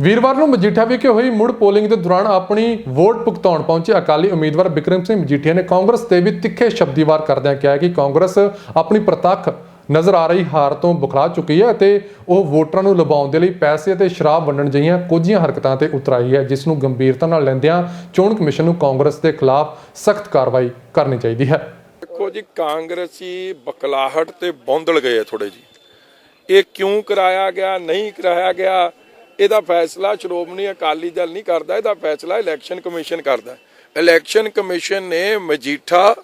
ਵੀਰਵਾਰ ਨੂੰ ਮਜੀਠਾ ਵਿਖੇ ਹੋਈ ਮੁੜ ਪੋਲਿੰਗ ਦੇ ਦੌਰਾਨ ਆਪਣੀ ਵੋਟ ਭੁਗਤਾਉਣ ਪਹੁੰਚੇ ਅਕਾਲੀ ਉਮੀਦਵਾਰ ਬਿਕਰਮ ਸਿੰਘ ਮਜੀਠੀਆ ਨੇ ਕਾਂਗਰਸ ਤੇ ਵੀ ਤਿੱਖੇ ਸ਼ਬਦੀਵਾਰ ਕਰਦਿਆਂ ਕਿਹਾ ਕਿ ਕਾਂਗਰਸ ਆਪਣੀ ਪ੍ਰਤੱਖ ਨਜ਼ਰ ਆ ਰਹੀ ਹਾਰ ਤੋਂ ਬੁਖਲਾ ਚੁੱਕੀ ਹੈ ਅਤੇ ਉਹ ਵੋਟਰਾਂ ਨੂੰ ਲੁਭਾਉਣ ਦੇ ਲਈ ਪੈਸੇ ਅਤੇ ਸ਼ਰਾਬ ਵੰਡਣ ਜਿਹੀਆਂ ਕੁਝੀਆਂ ਹਰਕਤਾਂ ਤੇ ਉਤਰਾਈ ਹੈ, ਜਿਸ ਨੂੰ ਗੰਭੀਰਤਾ ਨਾਲ ਲੈਂਦਿਆਂ ਚੋਣ ਕਮਿਸ਼ਨ ਨੂੰ ਕਾਂਗਰਸ ਦੇ ਖਿਲਾਫ ਸਖਤ ਕਾਰਵਾਈ ਕਰਨੀ ਚਾਹੀਦੀ ਹੈ। ਦੇਖੋ ਜੀ, ਕਾਂਗਰਸੀ ਬਕਲਾਹਟ ਤੇ ਬੌਂਦਲ ਗਏ ਥੋੜੇ ਜੀ ਇਹ ਕਿਉਂ ਕਰਾਇਆ ਗਿਆ, ਨਹੀਂ ਕਰਾਇਆ ਗਿਆ ਇਹਦਾ ਫੈਸਲਾ ਸ਼੍ਰੋਮਣੀ ਅਕਾਲੀ ਦਲ ਨਹੀਂ ਕਰਦਾ, ਇਹਦਾ ਫੈਸਲਾ ਇਲੈਕਸ਼ਨ ਕਮਿਸ਼ਨ ਕਰਦਾ। ਇਲੈਕਸ਼ਨ ਕਮਿਸ਼ਨ ਨੇ ਮਜੀਠਾ,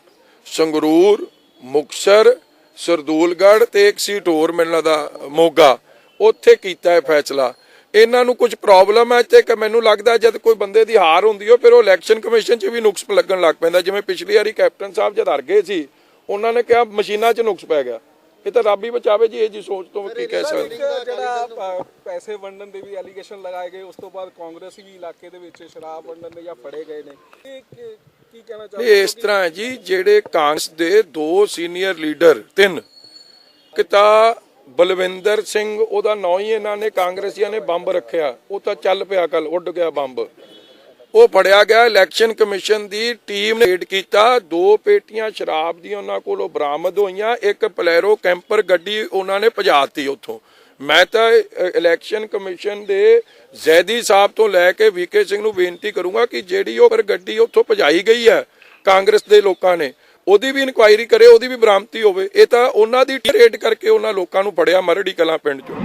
ਸੰਗਰੂਰ, ਮੁਕਸਰ ਸਰਦੂਲਗੜ ਤੇ ਇੱਕ ਸੀਟ ਹੋਰ ਮਿਲਣ ਦਾ ਮੋਗਾ, ਉੱਥੇ ਕੀਤਾ ਹੈ ਫੈਸਲਾ। ਇਹਨਾਂ ਨੂੰ ਕੁਝ ਪ੍ਰੋਬਲਮ ਹੈ ਤੇ ਮੈਨੂੰ ਲੱਗਦਾ ਜਦ ਕੋਈ ਬੰਦੇ ਦੀ ਹਾਰ ਹੁੰਦੀ ਹੋ, ਫਿਰ ਉਹ ਇਲੈਕਸ਼ਨ ਕਮਿਸ਼ਨ 'ਚ ਵੀ ਨੁਕਸ ਲੱਗਣ ਲੱਗ ਪੈਂਦਾ। ਜਿਵੇਂ ਪਿਛਲੀ ਵਾਰੀ ਕੈਪਟਨ ਸਾਹਿਬ ਜਦ ਹਾਰ ਗਏ ਸੀ, ਉਹਨਾਂ ਨੇ ਕਿਹਾ ਮਸ਼ੀਨਾਂ 'ਚ ਨੁਕਸ ਪੈ ਗਿਆ। ਇਹ ਤਾਂ ਰੱਬ ਹੀ ਬਚਾਵੇ ਜੀ ਇਹ ਜੀ ਸੋਚ ਤੋਂ ਕੀ ਕਹਿ ਸਕਦੇ? ਜਿਹੜਾ ਪੈਸੇ ਵੰਡਣ ਦੇ ਵੀ ਐਲੀਗੇਸ਼ਨ ਲਗਾਏ ਗਏ ਉਸ ਤੋਂ ਬਾਅਦ ਕਾਂਗਰਸੀ ਵੀ ਇਲਾਕੇ ਦੇ ਵਿੱਚ ਸ਼ਰਾਬ ਵੰਡਣ ਦੇ ਜਾਂ ਫੜੇ ਗਏ ਨੇ। ਇਹ ਕੀ- ਕੀ ਕਹਿਣਾ ਚਾਹੁੰਦੇ ਇਸ ਤਰ੍ਹਾਂ ਹੈ ਜੀ ਜਿਹੜੇ ਕਾਂਗਰਸ ਦੇ ਦੋ ਸੀਨੀਅਰ ਲੀਡਰ ਤਿੰਨ ਇੱਕ ਤਾਂ ਬਲਵਿੰਦਰ ਸਿੰਘ ਉਹਦਾ ਨਾਂ ਹੀ ਇਹਨਾਂ ਨੇ ਕਾਂਗਰਸੀਆਂ ਨੇ ਬੰਬ ਰੱਖਿਆ ਉਹ ਤਾਂ ਚੱਲ ਪਿਆ ਕੱਲ ਉੱਡ ਗਿਆ ਬੰਬ। ਉਹ ਫੜਿਆ ਗਿਆ। ਇਲੈਕਸ਼ਨ ਕਮਿਸ਼ਨ ਦੀ ਟੀਮ ਨੇ ਰੇਡ ਕੀਤਾ। ਦੋ ਪੇਟੀਆਂ ਸ਼ਰਾਬ ਦੀ ਉਹਨਾਂ ਕੋਲੋਂ ਬਰਾਮਦ ਹੋਈਆਂ। ਇੱਕ ਪਲੈਰੋ ਕੈਂਪਰ ਗੱਡੀ ਉਹਨਾਂ ਨੇ ਭਜਾਤੀ ਉੱਥੋਂ। ਮੈਂ ਤਾਂ ਇਲੈਕਸ਼ਨ ਕਮਿਸ਼ਨ ਦੇ ਜ਼ੈਦੀ ਸਾਹਿਬ ਤੋਂ ਲੈ ਕੇ ਵੀਕੇ ਸਿੰਘ ਨੂੰ ਬੇਨਤੀ ਕਰੂੰਗਾ ਕਿ ਜਿਹੜੀ ਉਹ ਪਰ ਗੱਡੀ ਉੱਥੋਂ ਭਜਾਈ ਗਈ ਹੈ, ਕਾਂਗਰਸ ਦੇ ਲੋਕਾਂ ਨੇ, ਉਹਦੀ ਵੀ ਇਨਕੁਆਇਰੀ ਕਰੇ, ਉਹਦੀ ਵੀ ਬਰਾਮਤੀ ਹੋਵੇ। ਇਹ ਤਾਂ ਉਹਨਾਂ ਦੀ ਰੇਡ ਕਰਕੇ ਉਹਨਾਂ ਲੋਕਾਂ ਨੂੰ ਫੜਿਆ ਮਰੜੀ ਕਲਾਂ ਪਿੰਡ ਚੋਂ।